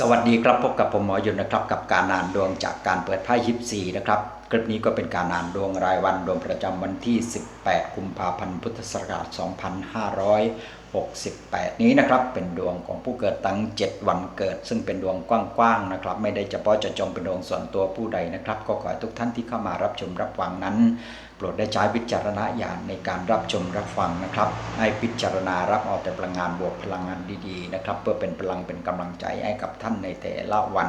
สวัสดีครับพบกับผมหมอยุนนะครับกับการอ่านดวงจากการเปิดไพ่ยิปซีนะครับคลิปนี้ก็เป็นการอ่านดวงรายวันดวงประจำวันที่ 18 กุมภาพันธ์พุทธศักราช 2568 นี้นะครับเป็นดวงของผู้เกิดตั้ง 7 วันเกิด ซึ่งเป็นดวงกว้างๆนะครับ ไม่ได้เฉพาะเจะจงเป็นดวงส่วนตัวผู้ใดนะครับ ก็ขอให้ทุกท่านที่เข้ามารับชมรับฟังนั้น โปรดได้ใช้วิจารณญาณในการรับชมรับฟังนะครับ ให้พิจารณารับเอาแต่พลังงานบวกพลังงานดีๆนะครับ เพื่อเป็นพลังเป็นกำลังใจให้กับท่านในแต่ละวัน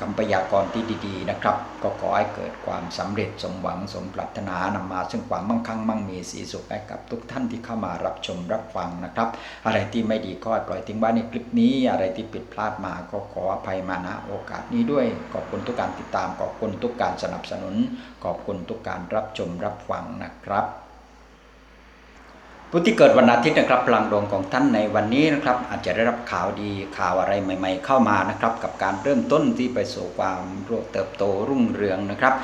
คำพยากรณ์ที่ดีๆนะครับ ก็ขอให้เกิดความสำเร็จสมหวังสมปรารถนานำมา ซึ่งความมั่งคั่งมั่งมีสีสุขให้กับทุกท่านที่เข้ามารับชมรับฟังนะครับ อะไรที่ไม่ดีก็ปล่อยทิ้งไว้ในคลิปนี้อะไรที่ผิดพลาดมาก็ขออภัยมาณโอกาสนี้ด้วย ขอบคุณทุกการติดตามขอบคุณทุกการสนับสนุน ขอบคุณทุกการรับชมรับฟังนะครับ ผู้ที่เกิดวันอาทิตย์นะครับพลังดวงของท่านในวันนี้นะครับ อาจจะได้รับข่าวดีข่าวอะไรใหม่ ๆ เข้ามานะครับ กับการเริ่มต้นที่ไปสู่ความเติบโตรุ่งเรืองนะครับ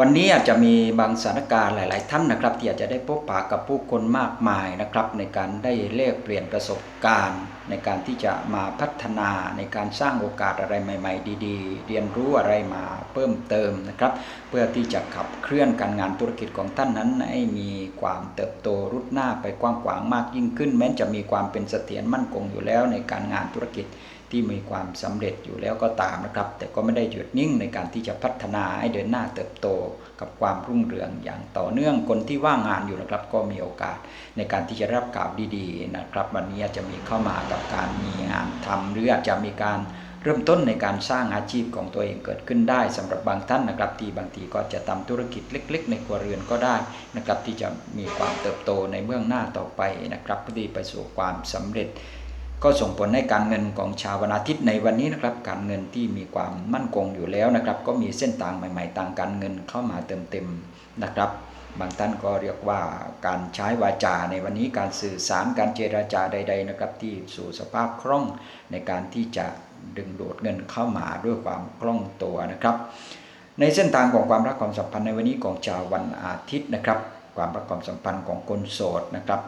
วันนี้อาจจะมีบางสถานการณ์หลาย ๆ ท่านนะครับ ที่อาจจะได้พบปะกับผู้คนมากมายนะครับ ในการได้เลกเปลี่ยนประสบการณ์ ในการที่จะมาพัฒนาในการสร้างโอกาสอะไรใหม่ ๆ ดี ๆ เรียนรู้อะไรมาเพิ่มเติมนะครับ เพื่อที่จะขับเคลื่อนการงานธุรกิจของท่านนั้น ให้มีความเติบโตรุดหน้าไปกว้างขวางมากยิ่งขึ้น แม้จะมีความเป็นเสถียรมั่นคงอยู่แล้วในการงานธุรกิจ ที่มีความสำเร็จอยู่แล้วก็ตามนะครับ แต่ก็ไม่ได้หยุดนิ่งในการที่จะพัฒนาให้เดินหน้าเติบโตกับความรุ่งเรืองอย่างต่อเนื่องคนที่ว่างงานอยู่นะครับ ก็มีโอกาสในการที่จะรับข่าวดีๆนะครับ วันนี้อาจจะมีเข้ามากับการมีงานทำหรืออาจจะมีการเริ่มต้นในการสร้างอาชีพของตัวเองเกิดขึ้นได้สำหรับบางท่านนะครับ ที่บางทีก็จะทำธุรกิจเล็ก ๆ ในครัวเรือนก็ได้นะครับ ที่จะมีความเติบโตในเบื้องหน้าต่อไปนะครับเพื่อที่ไปสู่ความสำเร็จ ก็ส่งผลให้การเงินของชาววันอาทิตย์ในวันนี้นะครับ การเงินที่มีความมั่นคงอยู่แล้วนะครับ ก็มีเส้นทางใหม่ๆทางการเงินเข้ามาเติมเต็มนะครับ บางท่านก็เรียกว่าการใช้วาจาในวันนี้การสื่อสารการเจราจาใด ๆนะครับ ที่สู่สภาพคล่องในการที่จะดึงดูดเงินเข้ามาด้วยความคล่องตัวนะครับ ในเส้นทางของความรักความสัมพันธ์ในวันนี้ของชาววันอาทิตย์นะครับ ความรักความสัมพันธ์ของคนโสดนะครับ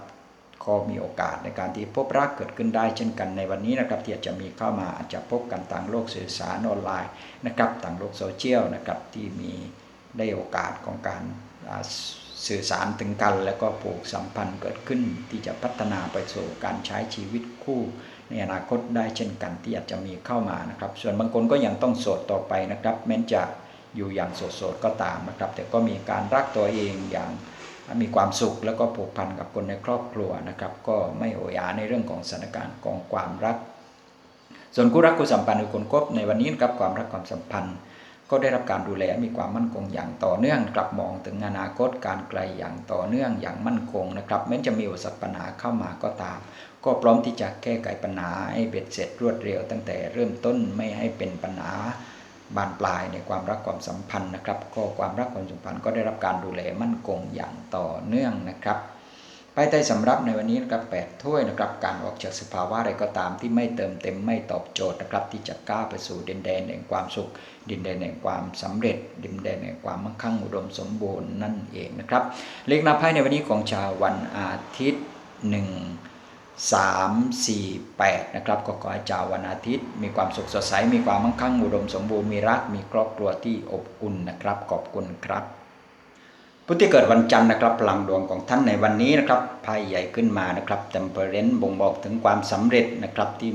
ก็มีโอกาสในการที่พบรักเกิดขึ้นได้เช่นกันในวันนี้นะครับที่อาจจะมีเข้ามาอาจจะพบกันทางโลกสื่อสารออนไลน์นะครับทางโลกโซเชียลนะครับที่มีได้โอกาสของการสื่อสารถึงกัน แล้วก็ผูกสัมพันธ์เกิดขึ้น ที่จะพัฒนาไปสู่การใช้ชีวิตคู่ ในอนาคตได้เช่นกันที่อาจจะมีเข้ามานะครับ ส่วนบางคนก็ยังต้องโสดต่อไปนะครับ แม้จะอยู่อย่างโสดๆก็ตามนะครับ แต่ก็มีการรักตัวเองอย่าง มีความสุขแล้วก็ผูกพันกับคนในครอบครัวนะครับ ก็ไม่โหยาในเรื่องของสถานการณ์ของความรัก ส่วนคู่รักคู่สัมพันธ์หรือคนคบในวันนี้นะครับความรักความสัมพันธ์ ก็ได้รับการดูแลมีความมั่นคงอย่างต่อเนื่อง กลับมองถึงอนาคตการไกลอย่างต่อเนื่องอย่างมั่นคงนะครับแม้จะมีอุปสรรคปัญหาเข้ามาก็ตาม ก็พร้อมที่จะแก้ไขปัญหาให้เบ็ดเสร็จรวดเร็ว ตั้งแต่เริ่มต้นไม่ให้เป็นปัญหา บานปลายในความรักความสัมพันธ์นะครับ ก็ความรักความสัมพันธ์ก็ได้รับการดูแลมั่นคงอย่างต่อเนื่องนะครับไปใต้สำรับในวันนี้นะครับแปดถ้วยนะครับ การออกจากสภาวะอะไรก็ตามที่ไม่เติมเต็มไม่ตอบโจทย์นะครับ ที่จะก้าวไปสู่ดินแดนแห่งความสุข ดินแดนแห่งความสำเร็จ ดินแดนแห่งความมั่งคั่งอุดมสมบูรณ์นั่นเองนะครับ เลขนับไพ่ในวันนี้ของชาววันอาทิตย์หนึ่ง สามสี่แปดนะครับก็ขอให้ชาววันอาทิตย์ มีความสุขสดใส มีความมั่งคั่งอุดมสมบูรณ์มีรัก มีครอบครัวที่อบอุ่นนะครับขอบคุณครับผู้ที่เกิดวันจันทร์นะครับพลังดวงของท่านในวันนี้นะครับไพ่ใหญ่ขึ้นมานะครับเต็มเปอร์เรนต์บ่งบอกถึงความสำเร็จนะครับที่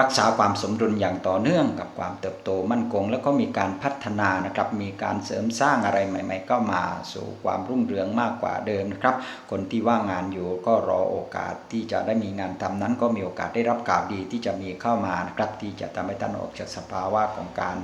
รักษาความสมดุลอย่างต่อเนื่องกับความเติบโตมั่นคง แล้วก็มีการพัฒนานะครับ มีการเสริมสร้างอะไรใหม่ ๆ ก็มาสู่ความรุ่งเรืองมากกว่าเดิมนะครับ คนที่ว่างงานอยู่ก็รอโอกาสที่จะได้มีงานทำนั้น ก็มีโอกาสได้รับข่าวดีที่จะมีเข้ามานะครับที่จะทำให้ท่านออกจากสภาวะของการ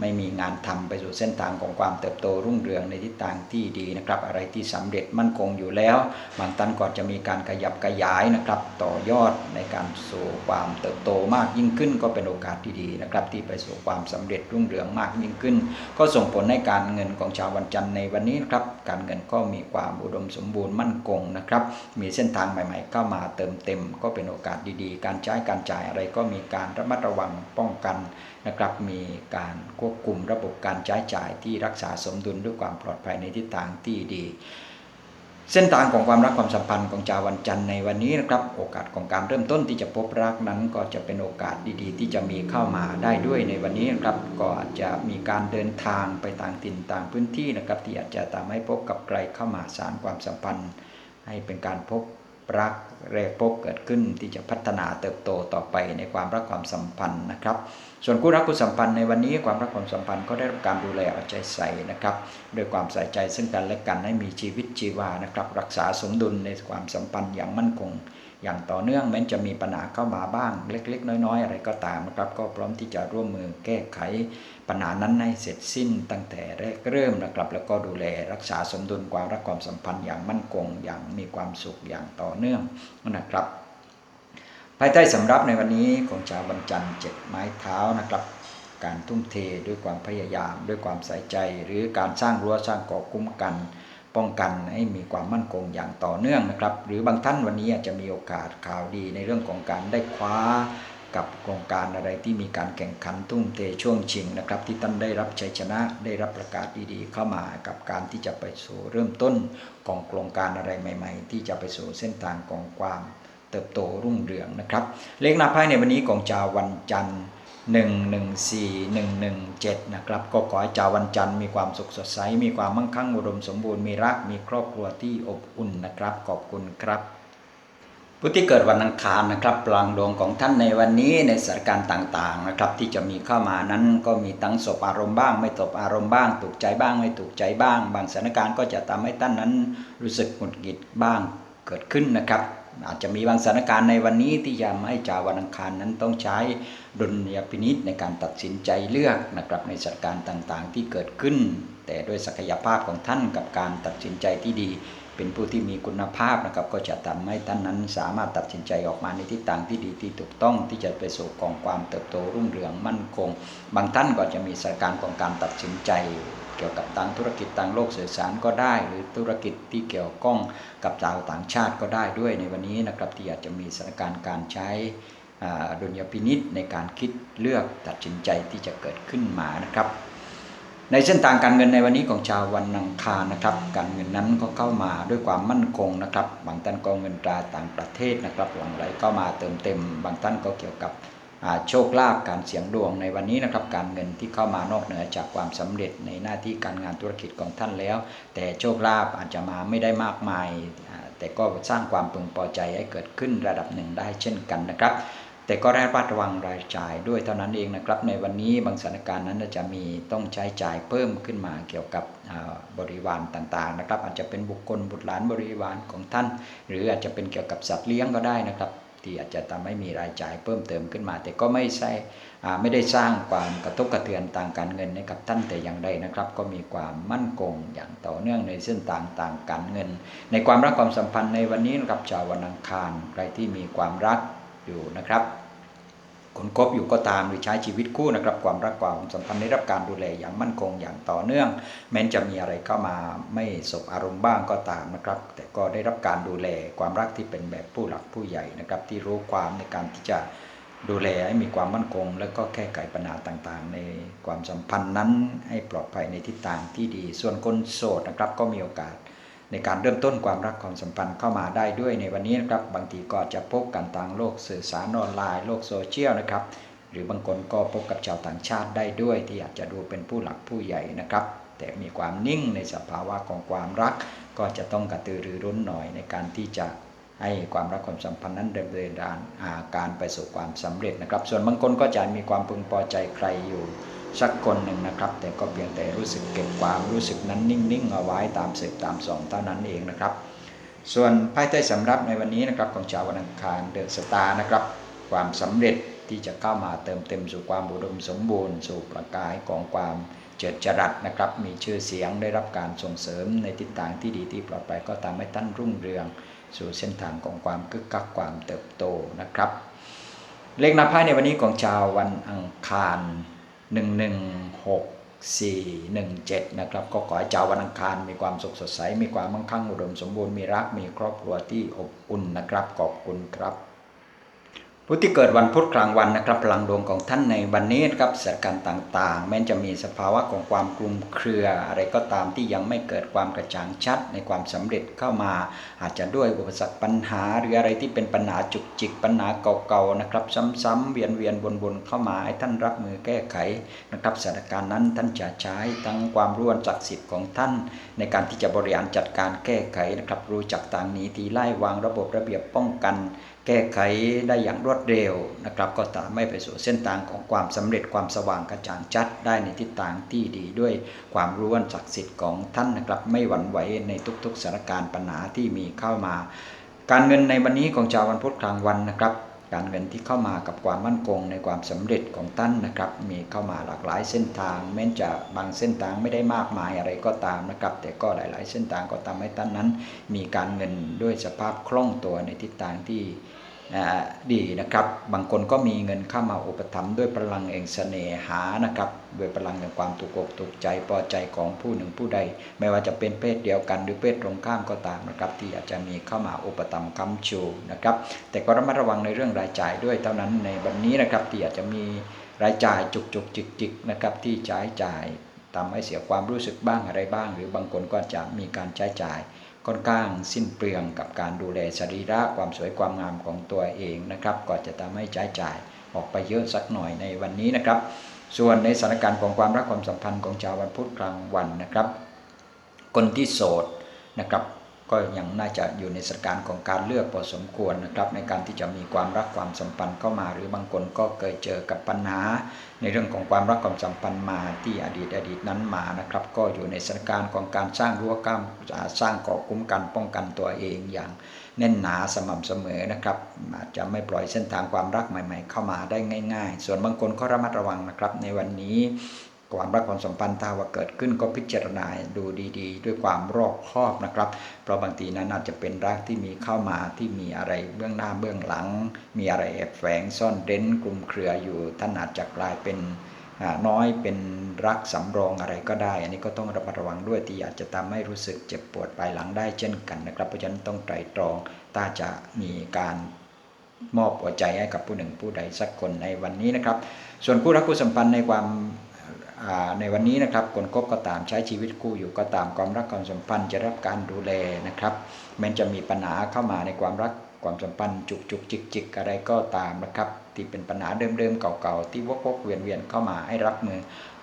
ไม่มีงานทำไปสู่เส้นทางของความเติบโตรุ่งเรืองในทิศทางที่ดีนะครับ อะไรที่สำเร็จมั่นคงอยู่แล้ว บางท่านก็จะมีการขยับขยายนะครับ ต่อยอดในการสู่ความเติบโตมากยิ่งขึ้น ก็เป็นโอกาสที่ดีนะครับ ที่ไปสู่ความสำเร็จรุ่งเรืองมากยิ่งขึ้น ก็ส่งผลให้การเงินของชาววันจันทร์ในวันนี้นครับการเงินก็มีความอุดมสมบูรณ์มั่นคงนะครับ มีเส้นทางใหม่ ๆ เข้ามาเติมเต็ม ก็เป็นโอกาสดีๆ การใช้การจ่ายอะไรก็มีการระมัดระวังป้องกัน นะครับมีการควบคุมระบบการใช้จ่ายที่รักษาสมดุลด้วยความปลอดภัยในทิศทางที่ดี เส้นทางของความรักความสัมพันธ์ของชาววันจันทร์ในวันนี้นะครับ โอกาสของการเริ่มต้นที่จะพบรักนั้น ก็จะเป็นโอกาสดีๆ ที่จะมีเข้ามาได้ด้วยในวันนี้นะครับ ก็อาจจะมีการเดินทางไปต่างถิ่นต่างพื้นที่นะครับ ที่อาจจะทำให้พบกับใครเข้ามาสารความสัมพันธ์ ให้เป็นการพบรัก แรกพบเกิดขึ้นที่จะพัฒนาเติบโตต่อไปในความรักความสัมพันธ์นะครับ ส่วนคู่รักคู่สัมพันธ์ในวันนี้ความรักความสัมพันธ์ก็ได้รับการดูแลเอาใจใส่นะครับด้วยความใส่ใจซึ่งกันและกันให้มีชีวิตชีวานะครับรักษาสมดุลในความสัมพันธ์อย่างมั่นคง อย่างต่อเนื่องแม้จะมีปัญหาเข้ามาบ้างเล็ก ๆ น้อย ๆ อะไรก็ตามนะครับก็พร้อมที่จะร่วมมือแก้ไข ปัญหานั้นให้เสร็จสิ้นตั้งแต่แรกเริ่มนะครับ แล้วก็ดูแลรักษาสมดุลความรักความสัมพันธ์อย่างมั่นคงอย่างมีความสุขอย่างต่อเนื่องนะครับ ภายใต้สำรับในวันนี้ของชาวบรรจันทร์เจ็ดไม้เท้านะครับ การทุ่มเทด้วยความพยายาม ด้วยความใส่ใจ หรือการสร้างรั้วสร้างเกาะคุ้มกันป้องกันให้มีความมั่นคงอย่างต่อเนื่องนะครับ หรือบางท่านวันนี้อาจจะมีโอกาสข่าวดีในเรื่องของการได้คว้า กับโครงการอะไรที่มีการแข่งขันทุ่มเทช่วงชิงนะครับ ที่ท่านได้รับชัยชนะได้รับประกาศดีๆ เข้ามากับการที่จะไปสู่เริ่มต้นของโครงการอะไรใหม่ ๆ ที่จะไปสู่เส้นทางของความเติบโตรุ่งเรืองนะครับ เลขหน้าไพ่ในวันนี้ของชาววันจันทร์114 117 นะครับ ก็ขอให้ชาววันจันทร์มีความสุขสดใส มีความมั่งคั่งอุดมสมบูรณ์มีรักมีครอบครัวที่อบอุ่นนะครับ ขอบคุณครับ ผู้ที่เกิดวันอังคารนะครับพลังดวงของท่านในวันนี้ในสถานการณ์ต่างๆนะครับ ที่จะมีเข้ามานั้นก็มีตั้งสบอารมณ์บ้าง ไม่ตบอารมณ์บ้าง ถูกใจบ้างไม่ถูกใจบ้าง บางสถานการณ์ก็จะทำให้ท่านนั้นรู้สึกหงุดหงิดบ้างเกิดขึ้นนะครับ อาจจะมีบางสถานการณ์ในวันนี้ที่จะให้ชาววันอังคารนั้นต้องใช้ดุลยพินิษในการตัดสินใจเลือกนะครับในสถานการณ์ต่างๆ ที่เกิดขึ้น แต่ด้วยศักยภาพของท่านกับการตัดสินใจที่ดี เป็นผู้ที่มีคุณภาพนะครับ ก็จะทำให้ท่านนั้นสามารถตัดสินใจออกมาในทิศทางที่ดีที่ถูกต้องที่จะไปสู่กองความเติบโตรุ่งเรืองมั่นคง บางท่านก็จะมีสถานการณ์ของการตัดสินใจเกี่ยวกับทางธุรกิจทางโลกสื่อสารก็ได้ หรือธุรกิจที่เกี่ยวข้องกับชาวต่างชาติก็ได้ด้วยในวันนี้นะครับที่อาจจะมีสถานการณ์การใช้ดุลยพินิษในการคิดเลือกตัดสินใจที่จะเกิดขึ้นมานะครับ ในเส้นทางการเงินในวันนี้ของชาววันอังคานะครับ การเงินนั้นก็เข้ามาด้วยความมั่นคงนะครับ บางท่านก็เงินตราต่างประเทศนะครับหลังไหลเข้ามาเติมเต็ม บางท่านก็เกี่ยวกับโชคลาภการเสี่ยงดวงในวันนี้นะครับ การเงินที่เข้ามานอกเหนือจากความสำเร็จในหน้าที่การงานธุรกิจของท่านแล้ว แต่โชคลาภอาจจะมาไม่ได้มากมาย แต่ก็สร้างความพึงพอใจให้เกิดขึ้นระดับหนึ่งได้เช่นกันนะครับ แต่ก็ระมัดระวังรายจ่ายด้วยเท่านั้นเองนะครับ ในวันนี้บางสถานการณ์นั้นจะมีต้องใช้จ่ายเพิ่มขึ้นมาเกี่ยวกับบริวารต่างๆนะครับ อาจจะเป็นบุคคลบุตรหลานบริวารของท่าน หรืออาจจะเป็นเกี่ยวกับสัตว์เลี้ยงก็ได้นะครับ ที่อาจจะทำให้มีรายจ่ายเพิ่มเติมขึ้นมา แต่ก็ไม่ใช่ไม่ได้สร้างความกระทบกระเทือนทางการเงินให้กับท่านแต่อย่างใดนะครับ ก็มีความมั่นคงอย่างต่อเนื่องในเส้นทางต่างการเงิน ในความรักความสัมพันธ์ในวันนี้นะครับชาววันอังคารใครที่มีความรัก อยู่นะครับ คนคบอยู่ก็ตามหรือใช้ชีวิตคู่นะครับความรักความสัมพันธ์ได้รับการดูแลอย่างมั่นคงอย่างต่อเนื่อง แม้จะมีอะไรเข้ามาไม่สบอารมณ์บ้างก็ตามนะครับ แต่ก็ได้รับการดูแลความรักที่เป็นแบบผู้หลักผู้ใหญ่นะครับ ที่รู้ความในการที่จะดูแลให้มีความมั่นคง และก็แก้ไขปัญหาต่างๆ ในความสัมพันธ์นั้นให้ปลอดภัยในทิศทางที่ดี ส่วนคนโสดนะครับก็มีโอกาส ในการเริ่มต้นความรักความสัมพันธ์เข้ามาได้ด้วยในวันนี้นะครับ บางทีก็จะพบกันทางโลกสื่อสารออนไลน์โลกโซเชียลนะครับ หรือบางคนก็พบกับชาวต่างชาติได้ด้วย ที่อาจจะดูเป็นผู้หลักผู้ใหญ่นะครับ แต่มีความนิ่งในสภาวะของความรัก ก็จะต้องกระตือรือร้นหน่อยในการที่จะให้ความรักความสัมพันธ์นั้นดำเนินการไปสู่ความสำเร็จนะครับ ส่วนบางคนก็จะมีความพึงพอใจใครอยู่ สักคนหนึ่งนะครับ แต่ก็เพียงแต่รู้สึกเก็บความรู้สึกนั้นนิ่งๆเอาไว้ตามสืบตามสองเท่านั้นเองนะครับ ส่วนไพ่ใต้สำรับในวันนี้นะครับของชาววันอังคารเดือนสตาร์นะครับ ความสำเร็จที่จะเข้ามาเติมเต็มสู่ความอุดมสมบูรณ์สู่ประกายของความเจิดจรัสนะครับ มีชื่อเสียงได้รับการส่งเสริมในทิศทางที่ดีที่ปลอดภัยก็ตาให้ท่านรุ่งเรือง สู่เส้นทางของความคึกคักความเติบโตนะครับ เลขนับไพ่ในวันนี้ของชาววันอังคาร 116 417 นะครับ ก็ขอให้ชาววันอังคารมีความสุขสดใส มีความมั่งคั่งอุดมสมบูรณ์ มีรัก มีครอบครัวที่อบอุ่นนะครับ ขอบคุณครับ ผู้ที่เกิดวันพุธกลางวันนะครับพลังดวงของท่านในวันนี้นะครับสถานการณ์ต่างๆ แม้จะมีสภาวะของความกลุ่มเครือ อะไรก็ตามที่ยังไม่เกิดความกระจ่างชัดในความสำเร็จเข้ามา อาจจะด้วยอุปสรรคปัญหา หรืออะไรที่เป็นปัญหาจุกจิกปัญหาเก่าๆนะครับ ซ้ำๆเวียนๆวนๆเข้ามาให้ท่านรับมือแก้ไขนะครับสถานการณ์นั้นท่านจะใช้ทั้งความรู้อันศักดิ์สิทธิ์ของท่าน ในการที่จะบริหารจัดการแก้ไขนะครับรู้จักต่างหนีทีไล่วางระบบระเบียบป้องกัน แก้ไขได้อย่างรวดเร็วนะครับ ก็ตามไม่ไปสู่เส้นทางของความสำเร็จความสว่างกระจ่างชัดได้ในทิศทางที่ดีด้วยความรู้วันศักดิ์สิทธิ์ของท่านนะครับ ไม่หวั่นไหวในทุกๆสถานการณ์ปัญหาที่มีเข้ามา การเงินในวันนี้ของชาววันพุธกลางวันนะครับ การเงินที่เข้ามากับความมั่นคงในความสำเร็จของท่านนะครับ มีเข้ามาหลากหลายเส้นทาง แม้จะบางเส้นทางไม่ได้มากมายอะไรก็ตามนะครับ แต่ก็หลาย ๆ เส้นทางก็ทำให้ท่านนั้น มีการเงินด้วยสภาพคล่องตัวในทิศทางที่ ดีนะครับ บางคนก็มีเงินเข้ามาอุปถัมภ์ด้วยพลังแห่งเสน่หานะครับด้วยพลังแห่งความถูกอกถูกใจพอใจของผู้หนึ่งผู้ใด ไม่ว่าจะเป็นเพศเดียวกันหรือเพศตรงข้ามก็ตามนะครับ ที่อาจจะมีเข้ามาอุปถัมภ์คำชูนะครับ แต่ก็ระมัดระวังในเรื่องรายจ่ายด้วยเท่านั้นในวันนี้นะครับที่อาจจะมีรายจ่ายจุกจุกจิกจิกนะครับที่ใช้จ่ายทำให้เสียความรู้สึกบ้างอะไรบ้าง หรือบางคนก็จะมีการใช้จ่าย ค่อนข้างสิ้นเปลืองกับการดูแลสรีระความสวยความงามของตัวเองนะครับก็จะทำให้ใช้จ่ายออกไปเยอะสักหน่อยในวันนี้นะครับ ส่วนในสถานการณ์ของความรักความสัมพันธ์ของชาววันพุธกลางวันนะครับ คนที่โสดนะครับ ก็ยังน่าจะอยู่ในสถานการณ์ของการเลือกพอสมควรนะครับ ในการที่จะมีความรักความสัมพันธ์เข้ามา หรือบางคนก็เคยเจอกับปัญหา ในเรื่องของความรักความสัมพันธ์มาที่อดีตอดีตนั้นมานะครับ ก็อยู่ในสถานการณ์ของการสร้างรั้วกั้นสร้างเกาะคุ้มกันป้องกันตัวเองอย่างแน่นหนาสม่ำเสมอนะครับอาจจะไม่ปล่อยเส้นทางความรักใหม่ ๆ เข้ามาได้ง่าย ๆ ส่วนบางคนก็ระมัดระวังนะครับ ในวันนี้ ความรักความสัมพันธ์ถ้าว่าเกิดขึ้นก็พิจารณาดูดี ๆ ด้วยความรอบคอบนะครับ เพราะบางทีนั้นอาจจะเป็นรักที่มีเข้ามาที่มีอะไรเบื้องหน้าเบื้องหลัง มีอะไรแอบแฝงซ่อนเร้นกลุ่มเครืออยู่ท่านอาจจะกลายเป็นน้อยเป็นรักสำรองอะไรก็ได้ อันนี้ก็ต้องระมัดระวังด้วยที่อาจจะทำให้รู้สึกเจ็บปวดภายหลังได้เช่นกันนะครับ เพราะฉะนั้นต้องไตรตรองถ้าจะมีการมอบหัวใจให้กับผู้หนึ่งผู้ใดสักคนในวันนี้นะครับ ส่วนผู้รักผู้สัมพันธ์ในความ ในวันนี้นะครับคนคบก็ตามใช้ชีวิตคู่อยู่ก็ตามความรักความสัมพันธ์จะรับการดูแลนะครับแม้จะมีปัญหาเข้ามาในความรักความสัมพันธ์จุกจุกจิกจิกอะไรก็ตามนะครับ ที่เป็นปัญหาเดิมๆเก่าๆที่วกๆเวียนๆเข้ามาให้รับมือ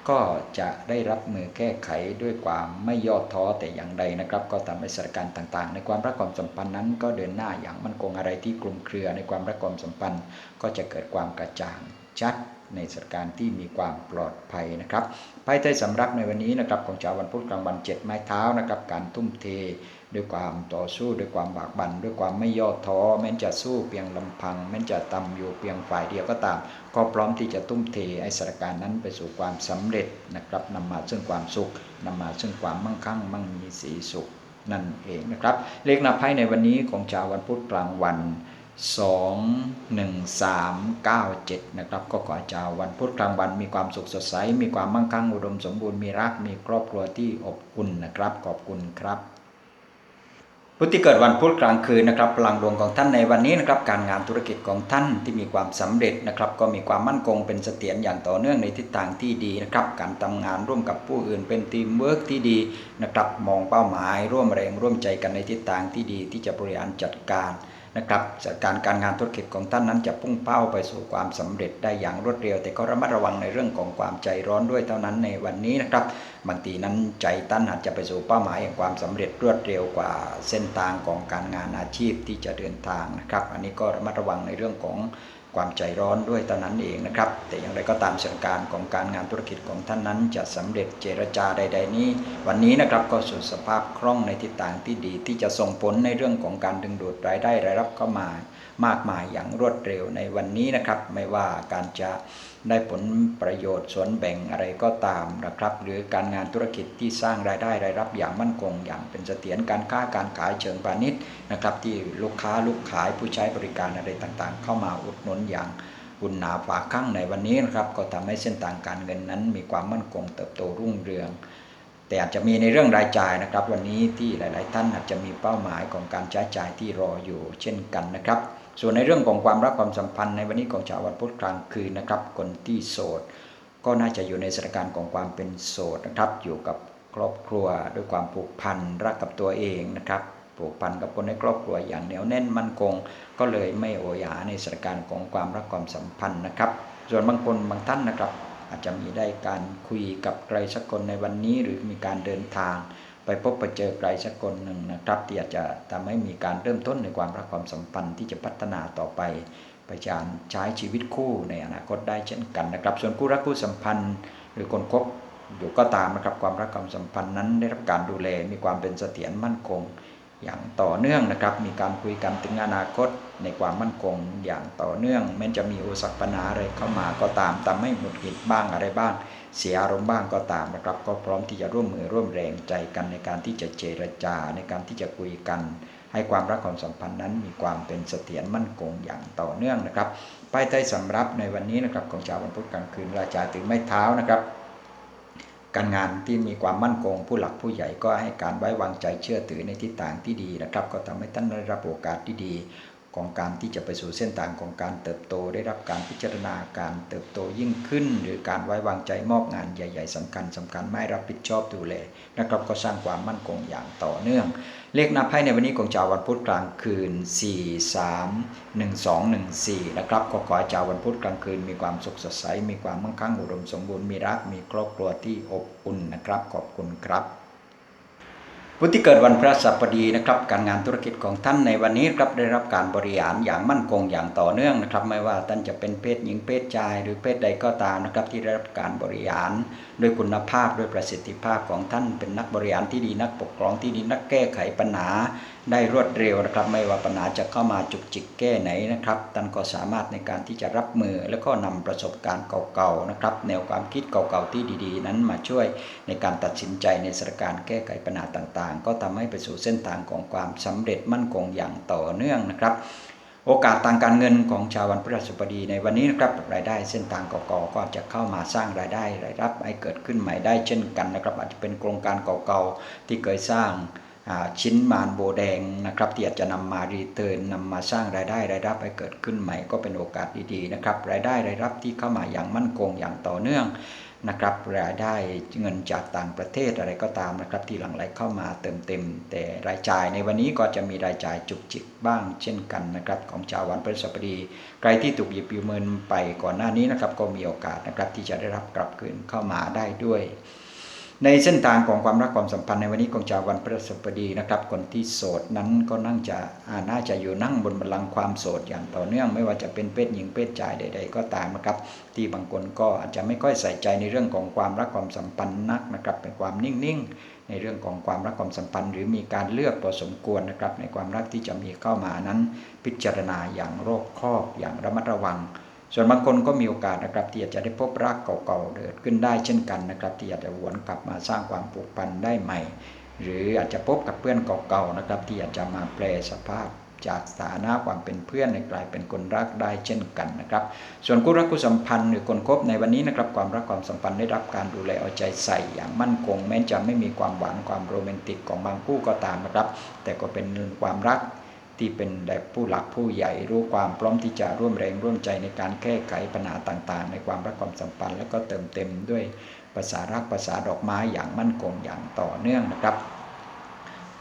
ก็จะได้รับมือแก้ไขด้วยความไม่ย่อท้อแต่อย่างใดนะครับ ก็ทำให้สถานการณ์ต่างๆ ในความรักความสัมพันธ์นั้น ก็เดินหน้าอย่างมั่นคงอะไรที่กลุ่มเครือในความรักความสัมพันธ์ ก็จะเกิดความกระจ่างชัด ในสถานการณ์ที่มีความปลอดภัยนะครับไพ่ใต้สำรับในวันนี้นะครับของชาววันพุธกลางวันเจ็ดไม้เท้านะครับการทุ่มเทด้วยความต่อสู้ด้วยความบากบั่นด้วยความไม่ย่อท้อแม้จะสู้เพียงลำพัง แม้จะตำอยู่เพียงฝ่ายเดียวก็ตาม ก็พร้อมที่จะทุ่มเทไอสถานการณ์นั้นไปสู่ความสำเร็จนะครับนำมาซึ่งความสุขนำมาซึ่งความมั่งคั่ง มั่งมีสีสุขนั่นเองนะครับ เลขนับไพ่ในวันนี้ของชาววันพุธกลางวัน 2 1 3 9 7 นะครับ ก็ขอเจ้าวันพุธกลางวันมีความสุขสดใส มีความมั่งคั่งอุดมสมบูรณ์มีรัก มีครอบครัวที่อบอุ่นนะครับ ขอบคุณครับพุธที่เกิดวันพุธกลางคืนนะครับพลังดวงของท่านในวันนี้นะครับการงานธุรกิจของท่านที่มีความสำเร็จนะครับ ก็มีความมั่นคงเป็นเสถียรอย่างต่อเนื่องในทิศทางที่ดีนะครับ การทำงานร่วมกับผู้อื่นเป็นทีมเวิร์กที่ดีนะครับมองเป้าหมาย ร่วมแรงร่วมใจกันในทิศทางที่ดีที่จะบริหารจัดการ นะครับจากการการงานธุรกิจของท่านนั้นจะพุ่งเป้าไปสู่ความสำเร็จได้อย่างรวดเร็ว แต่ก็ระมัดระวังในเรื่องของความใจร้อนด้วยเท่านั้นในวันนี้นะครับบางทีนั้นใจตั้นอาจจะไปสู่เป้าหมายแห่งความสำเร็จรวดเร็วกว่าเส้นทางของการงานอาชีพที่จะเดินทางนะครับ อันนี้ก็ระมัดระวังในเรื่องของ ความใจร้อนด้วยตอนนั้นเองนะครับ แต่อย่างไรก็ตามสถานการณ์ของการงานธุรกิจของท่านนั้น จะสำเร็จเจรจาใด ๆ นี้ วันนี้นะครับก็สู่สภาพคล่องในทิศทางที่ดีที่จะส่งผลในเรื่องของการดึงดูดรายได้รายรับเข้ามามากมายอย่างรวดเร็วในวันนี้นะครับ ไม่ว่าการจะ ได้ผลประโยชน์ส่วนแบ่งอะไรก็ตามนะครับ หรือการงานธุรกิจที่สร้างรายได้รายรับอย่างมั่นคง อย่างเป็นเสถียรการค้าการขายเชิงพาณิชย์นะครับ ที่ลูกค้าลูกขายผู้ใช้บริการอะไรต่างๆ เข้ามาอุดหนุนอย่างอุ่นหนาฝาข้างในวันนี้นะครับ ก็ทำให้เส้นทางการเงินนั้น มีความมั่นคงเติบโตรุ่งเรือง แต่อาจจะมีในเรื่องรายจ่ายนะครับ วันนี้ที่หลาย ๆ ท่านอาจจะมีเป้าหมายของการใช้จ่ายที่รออยู่เช่นกันนะครับ ส่วนในเรื่องของความรักความสัมพันธ์ในวันนี้ของชาววันพุธกลางคืนนะครับ คนที่โสด ก็น่าจะอยู่ในสถานการณ์ของความเป็นโสดนะครับ อยู่กับครอบครัวด้วยความผูกพันรักกับตัวเองนะครับผูกพันกับคนในครอบครัวอย่างเหนียวแน่นมั่นคง ก็เลยไม่โอหยาในสถานการณ์ของความรักความสัมพันธ์นะครับ ส่วนบางคนบางท่านนะครับ อาจจะมีได้การคุยกับใครสักคนในวันนี้ หรือมีการเดินทาง ไปพบไปเจอใครสักคนหนึ่งนะครับ ที่อาจจะทำให้มีการเริ่มต้นในความรักความสัมพันธ์ที่จะพัฒนาต่อไปไปจานใช้ชีวิตคู่ในอนาคตได้เช่นกันนะครับ ส่วนคู่รักคู่สัมพันธ์ หรือคนคบอยู่ก็ตามนะครับความรักความสัมพันธ์นั้นได้รับการดูแลมีความเป็นเสถียรมั่นคง อย่างต่อเนื่องนะครับ มีการคุยกันถึงอนาคตในความมั่นคงอย่างต่อเนื่องแม้จะมีอุปสรรคปัญหาอะไรเข้ามาก็ตามแต่ไม่หงุดหงิดบ้างอะไรบ้าง เสียอารมณ์บ้างก็ตามนะครับ ก็พร้อมที่จะร่วมมือร่วมแรงใจกันในการที่จะเจรจา ในการที่จะคุยกัน ให้ความรักความสัมพันธ์นั้นมีความเป็นเสถียรมั่นคงอย่างต่อเนื่องนะครับป้ายใต้สำรับในวันนี้นะครับของชาววันพุธกลางคืนราชาถือไม้เท้านะครับการงานที่มีความมั่นคงผู้หลักผู้ใหญ่ก็ให้การไว้วางใจเชื่อถือในทิศทางที่ดีนะครับ ก็ทำให้ท่านได้รับโอกาสที่ดี ของการที่จะไปสู่เส้นทางของการเติบโต ได้รับการพิจารณาการเติบโตยิ่งขึ้น หรือการไว้วางใจมอบงานใหญ่ ๆสำคัญสำคัญไม่รับผิดชอบดูแลนะครับก็สร้างความมั่นคงอย่างต่อเนื่อง เลขนับให้ในวันนี้ของชาววันพุธกลางคืน 4 3 1 2 1 4นะครับก็ขอให้ชาววันพุธกลางคืน มีความสุขสดใสมีความมั่งคั่งอุดมสมบูรณ์มีรักมีครอบครัวที่อบอุ่นนะครับขอบคุณครับ ผู้ที่เกิดวันพระสัปดีนะครับ การงานธุรกิจของท่านในวันนี้ครับได้รับการบริหารอย่างมั่นคงอย่างต่อเนื่องนะครับ ไม่ว่าท่านจะเป็นเพศหญิงเพศชาย หรือเพศใดก็ตามนะครับ ที่ได้รับการบริหารด้วยคุณภาพด้วยประสิทธิภาพของท่านเป็นนักบริหารที่ดีนักปกครองที่ดีนักแก้ไขปัญหา ได้รวดเร็วนะครับ ไม่ว่าปัญหาจะเข้ามาจุกจิกแก้ไหนนะครับท่านก็สามารถในการที่จะรับมือแล้วก็นำประสบการณ์เก่าๆนะครับ แนวความคิดเก่าๆที่ดี ๆ นั้นมาช่วยในการตัดสินใจในสถานการณ์แก้ไขปัญหาต่างๆ ก็ทำให้ไปสู่เส้นทางของความสำเร็จมั่นคงอย่างต่อเนื่องนะครับ โอกาสทางการเงินของชาววันพฤหัสบดีในวันนี้นะครับรายได้เส้นทางก่าๆก็จะเข้ามาสร้างรายได้รายรับให้เกิดขึ้นใหม่ได้เช่นกันนะครับ อาจจะเป็นโครงการเก่าๆที่เคยสร้างชิ้นมานโบแดงนะครับที่อาจจะนำมารีเทิร์นนำมาสร้างรายได้รายรับให้เกิดขึ้นใหม่ก็เป็นโอกาสดีๆนะครับรายได้รายรับที่เข้ามาอย่างมั่นคงอย่างต่อเนื่อง นะครับรายได้เงินจากต่างประเทศอะไรก็ตามนะครับ ที่หลั่งไหลเข้ามาเติมเต็ม แต่รายจ่ายในวันนี้ก็จะมีรายจ่ายจุกจิกบ้าง เช่นกันนะครับของชาววันพฤหัสบดีใครที่ถูกหยิบยืมเงินไปก่อนหน้านี้นะครับก็มีโอกาสนะครับที่จะได้รับกลับคืนเข้ามาได้ด้วย ในเส้นทางของความรักความสัมพันธ์ในวันนี้ของชาววันพฤหัสบดีนะครับ คนที่โสดนั้นก็นั่งจะน่าจะอยู่นั่งบนบัลลังก์ความโสดอย่างต่อเนื่อง ไม่ว่าจะเป็นเพศหญิงเพศชายใด ๆ ก็ตามนะครับ ที่บางคนก็อาจจะไม่ค่อยใส่ใจในเรื่องของความรักความสัมพันธ์นักนะครับ เป็นความนิ่งๆ ในเรื่องของความรักความสัมพันธ์ หรือมีการเลือกพอสมควรนะครับ ในความรักที่จะมีเข้ามานั้น พิจารณาอย่างรอบคอบอย่างระมัดระวัง ส่วนบางคนก็มีโอกาสนะครับที่อาจจะได้พบรักเก่าๆเกิดขึ้นได้เช่นกันนะครับที่อาจจะวนกลับมาสร้างความผูกพันได้ใหม่ หรืออาจจะพบกับเพื่อนเก่าๆนะครับที่อาจจะมาแปลสภาพจากสถานะความเป็นเพื่อนในกลายเป็นคนรักได้เช่นกันนะครับ ส่วนคู่รักคู่สัมพันธ์หรือคนคบในวันนี้นะครับความรักความสัมพันธ์ได้รับการดูแลเอาใจใส่อย่างมั่นคง แม้จะไม่มีความหวานความโรแมนติกของบางคู่ก็ตามนะครับ แต่ก็เป็นความรัก ที่เป็นแบบผู้หลักผู้ใหญ่รู้ความพร้อมที่จะร่วมแรงร่วมใจในการแก้ไขปัญหาต่างๆ ในความรักความสัมพันธ์แล้วก็เติมเต็มด้วยภาษารักภาษาดอกไม้อย่างมั่นคงอย่างต่อเนื่องนะครับ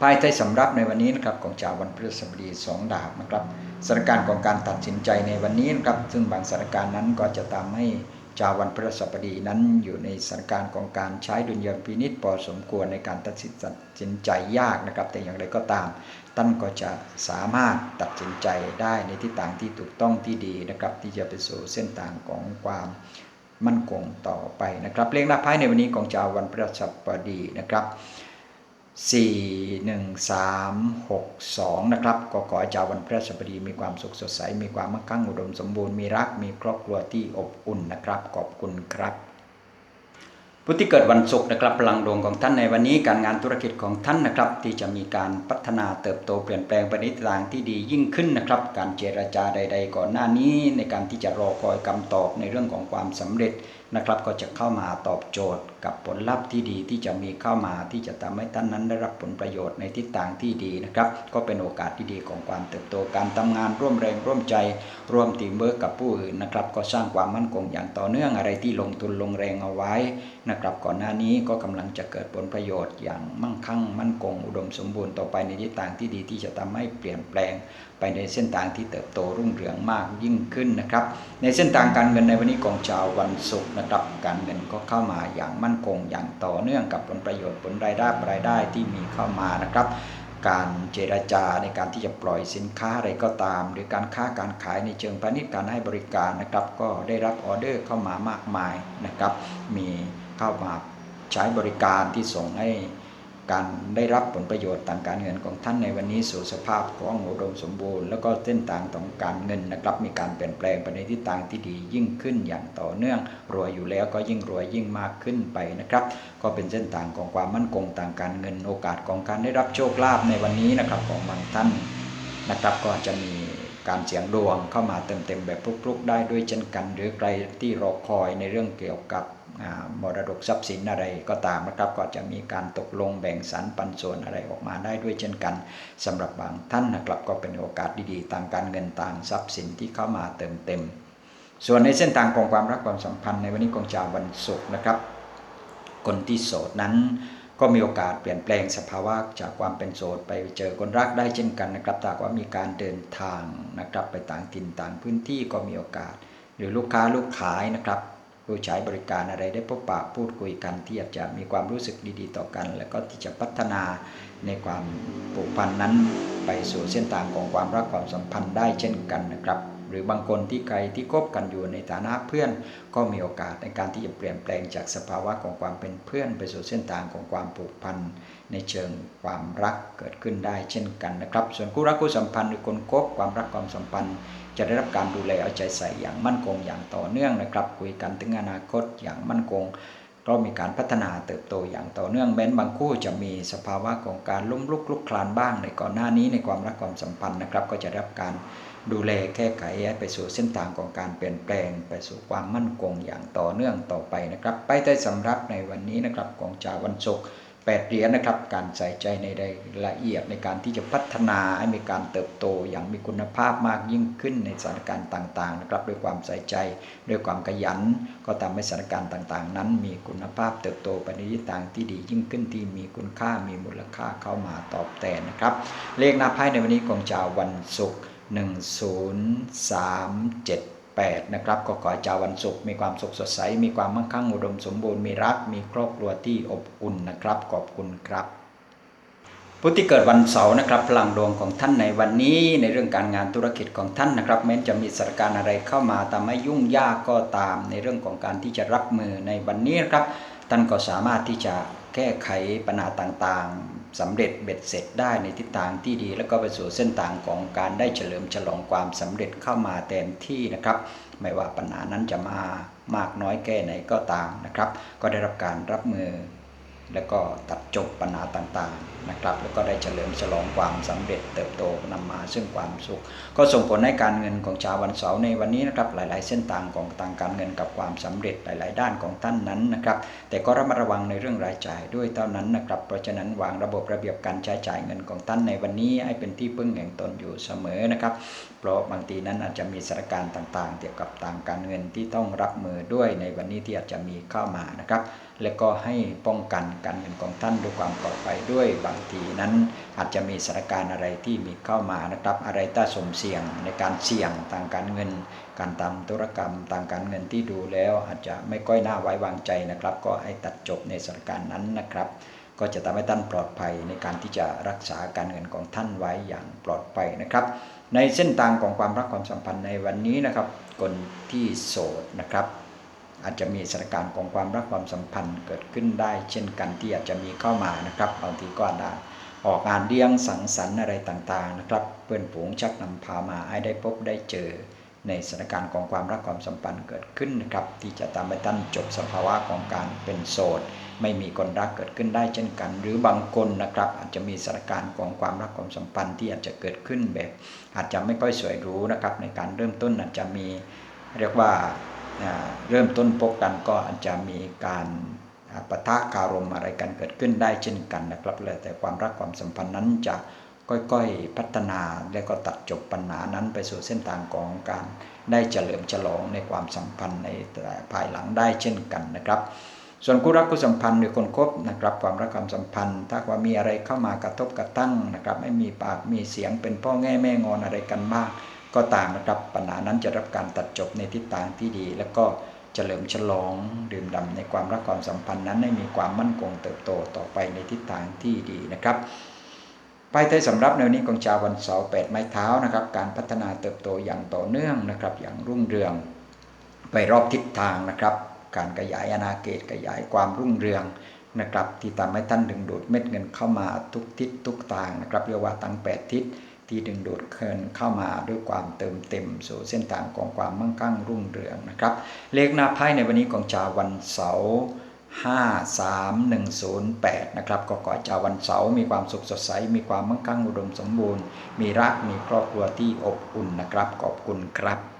ภายใต้สำรับในวันนี้นะครับของชาววันพฤหัสบดีสองดาบนะครับสถานการณ์ของการตัดสินใจในวันนี้นะครับซึ่งบางสถานการณ์นั้นก็จะทำให้ชาววันพฤหัสบดีนั้นอยู่ในสถานการณ์ของการใช้ดุลยพินิษพอสมควรในการตัดสินใจยากนะครับ แต่อย่างไรก็ตาม ท่านก็จะสามารถตัดสินใจได้ในทิศทางที่ถูกต้องที่ดีนะครับ ที่จะไปสู่เส้นทางของความมั่นคงต่อไปนะครับเลขหน้าไพ่ในวันนี้ของชาววันพฤหัสบดีนะครับ 4 1 3 6 2 นะครับก็ขอให้ชาววันพฤหัสบดีมีความสุขสดใส มีความมั่งคั่งอุดมสมบูรณ์มีรักมีครอบครัวที่อบอุ่นนะครับ ขอบคุณครับ ผู้ที่เกิดวันศุกร์นะครับพลังดวงของท่านในวันนี้การงานธุรกิจของท่านนะครับ ที่จะมีการพัฒนาเติบโตเปลี่ยนแปลงไปในทางที่ดียิ่งขึ้นนะครับ การเจรจาใด ๆ ก่อนหน้านี้ ในการที่จะรอคอยคำตอบในเรื่องของความสำเร็จนะครับ ก็จะเข้ามาตอบโจทย์กับผลลัพธ์ที่ดีที่จะมีเข้ามาที่จะทำให้ท่านนั้นได้รับผลประโยชน์ในทิศทางที่ดีนะครับ ก็เป็นโอกาสที่ดีของความเติบโตการทำงานร่วมแรงร่วมใจ ร่วมทีมเวิร์กกับผู้อื่นนะครับ ก็สร้างความมั่นคงอย่างต่อเนื่องอะไรที่ลงทุนลงแรงเอาไว้นะครับก่อนหน้านี้ก็กำลังจะเกิดผลประโยชน์อย่างมั่งคั่ง มั่นคง อุดมสมบูรณ์ต่อไปในทิศทางที่ดีที่จะทำให้เปลี่ยนแปลง ไปในเส้นทางที่เติบโตรุ่งเรืองมากยิ่งขึ้นนะครับ ในเส้นทางการเงินในวันนี้ของชาววันศุกร์นะครับการเงินก็เข้ามาอย่างมั่นคง อย่างต่อเนื่องกับผลประโยชน์ผลรายได้รายได้ที่มีเข้ามานะครับการเจรจาในการที่จะปล่อยสินค้าอะไรก็ตาม หรือการค้าการขายในเชิงพาณิชย์การให้บริการนะครับ ก็ได้รับออเดอร์เข้ามามากมายนะครับ มี เข้ามาใช้บริการที่ส่งให้การได้รับผลประโยชน์ทางการเงินของท่านในวันนี้สู่สภาพของอุดมสมบูรณ์ แล้วก็เส้นทางของการเงินนะครับ มีการเปลี่ยนแปลงไปในทิศทางที่ดียิ่งขึ้นอย่างต่อเนื่องรวยอยู่แล้วก็ยิ่งรวยยิ่งมากขึ้นไปนะครับ ก็เป็นเส้นทางของความมั่นคงทางการเงินโอกาสของการได้รับโชคลาภในวันนี้นะครับของบางท่านนะครับก็จะมีการเสียงดวงเข้ามาเต็มๆแบบพลุกๆ ได้ด้วยเช่นกัน หรือใครที่รอคอยในเรื่องเกี่ยวกับ มรดกทรัพย์สินอะไรก็ตามนะครับ ก็จะมีการตกลงแบ่งสรรปันส่วนอะไรออกมาได้ด้วยเช่นกันสำหรับบางท่านนะครับก็เป็นโอกาสดีๆทางการเงินต่างทรัพย์สินที่เข้ามาเติมเต็ม ส่วนในเส้นทางของความรักความสัมพันธ์ในวันนี้ของชาววันศุกร์นะครับ คนที่โสดนั้นก็มีโอกาสเปลี่ยนแปลงสภาวะจากความเป็นโสดไปเจอคนรักได้เช่นกันนะครับถ้าว่ามีการเดินทางนะครับไปต่างถิ่นต่างพื้นที่ก็มีโอกาส หรือลูกค้าลูกขายนะครับ ผู้ใช้บริการอะไรได้พบปะพูดคุยกันที่อาจจะมีความรู้สึกดีๆ ต่อกัน แล้วก็ที่จะพัฒนาในความผูกพันนั้น ไปสู่เส้นทางของความรักความสัมพันธ์ได้เช่นกันนะครับ หรือบางคนที่ใครที่คบกันอยู่ในฐานะเพื่อน ก็มีโอกาสในการที่จะเปลี่ยนแปลงจากสภาวะของความเป็นเพื่อน ไปสู่เส้นทางของความผูกพันในเชิงความรักเกิดขึ้นได้เช่นกันนะครับ ส่วนคู่รักคู่สัมพันธ์หรือคนคบความรักความสัมพันธ์ จะได้รับการดูแลเอาใจใส่อย่างมั่นคงอย่างต่อเนื่องนะครับ คุยกันถึงอนาคตอย่างมั่นคงก็มีการพัฒนาเติบโตอย่างต่อเนื่องแม้นบางคู่จะมีสภาวะของการล้มลุกลุกคลานบ้างในก่อนหน้านี้ในความรักความสัมพันธ์นะครับ ก็จะได้รับการดูแลแก้ไขไปสู่เส้นทางของการเปลี่ยนแปลง ไปสู่ความมั่นคงอย่างต่อเนื่องต่อไปนะครับ ไปได้สำรับในวันนี้นะครับของชาววันศุกร์ แปดเหรียญนะครับ การใส่ใจในรายละเอียดในการที่จะพัฒนาให้มีการเติบโตอย่างมีคุณภาพมากยิ่งขึ้นในสถานการณ์ต่างๆนะครับด้วยความใส่ใจด้วยความขยัน ก็ทำให้สถานการณ์ต่างๆ นั้น มีคุณภาพเติบโตไปในทิศทางที่ดียิ่งขึ้นที่มีคุณค่ามีมูลค่าเข้ามาตอบแทนนะครับ เลขหน้าไพ่ในวันนี้ของชาววันศุกร์1037 8 นะครับ ก็ขอให้ชาววันศุกร์มีความสุขสดใส มีความมั่งคั่งอุดมสมบูรณ์ มีรัก มีครอบครัวที่อบอุ่นนะครับ ขอบคุณครับผู้ที่เกิดวันเสาร์นะครับพลังดวงของท่านในวันนี้ในเรื่องการงานธุรกิจของท่านนะครับแม้จะมีสถานการณ์อะไรเข้ามาทำให้ยุ่งยากก็ตาม ในเรื่องของการที่จะรับมือในวันนี้นครับ ท่านก็สามารถที่จะแก้ไขปัญหาต่างๆ สำเร็จเบ็ดเสร็จได้ในทิศทางที่ดี แล้วก็ไปสู่เส้นทางของการได้เฉลิมฉลองความสำเร็จเข้ามาเต็มที่นะครับ ไม่ว่าปัญหานั้นจะมามากน้อยแค่ไหนก็ตามนะครับ ก็ได้รับการรับมือ แล้วก็ตัดจบปัญหาต่างๆ นะครับ แล้วก็ได้เฉลิมฉลองความสำเร็จเติบโตนำมาซึ่งความสุข ก็ส่งผลให้การเงินของชาววันเสาร์ในวันนี้นะครับหลาย ๆ เส้นทางของทางการเงินกับความสำเร็จหลาย ๆ ด้านของท่านนั้นนะครับ แต่ก็ระมัดระวังในเรื่องรายจ่ายด้วยเท่านั้นนะครับ เพราะฉะนั้นวางระบบระเบียบการใช้จ่ายเงินของท่านในวันนี้ ให้เป็นที่พึ่งแห่งตนอยู่เสมอนะครับเพราะบางทีนั้นอาจจะมีสถานการณ์ต่าง ๆ เกี่ยวกับทางการเงินที่ต้องรับมือด้วยในวันนี้ที่อาจจะมีเข้ามานะครับ และก็ให้ป้องกันการเงินของท่านด้วยความปลอดภัยด้วยบางทีนั้นอาจจะมีสถานการณ์อะไรที่มีเข้ามานะครับ อะไรถ้าสมเสี่ยงในการเสี่ยงทางการเงิน การทำธุรกรรมทางการเงินที่ดูแล้วอาจจะไม่ค่อยน่าไว้วางใจนะครับ ก็ให้ตัดจบในสถานการณ์นั้นนะครับ ก็จะทำให้ท่านปลอดภัยในการที่จะรักษาการเงินของท่านไว้อย่างปลอดภัยนะครับ ในเส้นทางของความรักความสัมพันธ์ในวันนี้นะครับคนที่โสดนะครับ อาจจะมีสถานการณ์ของความรักความสัมพันธ์เกิดขึ้นได้ เช่นกันที่อาจจะมีเข้ามานะครับบางทีก็ได้ออกงานเลี้ยงสังสรรค์อะไรต่างๆนะครับเพื่อนฝูงชักนำพามาให้ได้พบได้เจอ ในสถานการณ์ของความรักความสัมพันธ์เกิดขึ้นนะครับที่จะทำให้ท่านจบสภาวะของการเป็นโสดไม่มีคนรักเกิดขึ้นได้เช่นกัน หรือบางคนนะครับอาจจะมีสถานการณ์ของความรักความสัมพันธ์ที่อาจจะเกิดขึ้นแบบ อาจจะไม่ค่อยสวยรูนะครับในการเริ่มต้นอาจจะมีเรียกว่า เริ่มต้นพบกันก็อาจจะมีการปะทะคารมอะไรกันเกิดขึ้นได้เช่นกันนะครับเลยแต่ความรักความสัมพันธ์นั้นจะค่อยๆพัฒนาและก็ตัดจบปัญหานั้นไปสู่เส้นทางของการได้เฉลิมฉลองในความสัมพันธ์ในภายหลังได้เช่นกันนะครับ ส่วนคู่รักคู่สัมพันธ์หรือคนคบนะครับความรักความสัมพันธ์ ถ้าว่ามีอะไรเข้ามากระทบกระทั่งนะครับไม่มีปากมีเสียงเป็นพ่อแง่แม่งอนอะไรกันบ้าง ก็ตามนะครับปัญหานั้นจะรับการตัดจบในทิศทางที่ดี แล้วก็เฉลิมฉลองดื่มด่ำในความรักความสัมพันธ์นั้นให้มีความมั่นคงเติบโตต่อไปในทิศทางที่ดีนะครับไปไทยสำรับในวันนี้ของชาววันเสาร์แปดไม้เท้านะครับ การพัฒนาเติบโตอย่างต่อเนื่องนะครับ อย่างรุ่งเรือง ไปรอบทิศทางนะครับ การขยายอาณาเขตขยายความรุ่งเรืองนะครับ ที่ทำให้ท่านดึงดูดเม็ดเงินเข้ามาทุกทิศทุกทางนะครับ เรียกว่าทั้ง 8 ทิศ ที่ดึงดูดเงินเข้ามาด้วยความเติมเต็ม สู่เส้นทางของความมั่งคั่งรุ่งเรืองนะครับ เลขหน้าไพ่ในวันนี้ของชาววันเสาร์53108 นะครับก็ขอชาววันเสาร์มีความสุขสดใส มีความมั่งคั่งอุดมสมบูรณ์ มีรักมีครอบครัวที่อบอุ่นนะครับ ขอบคุณครับ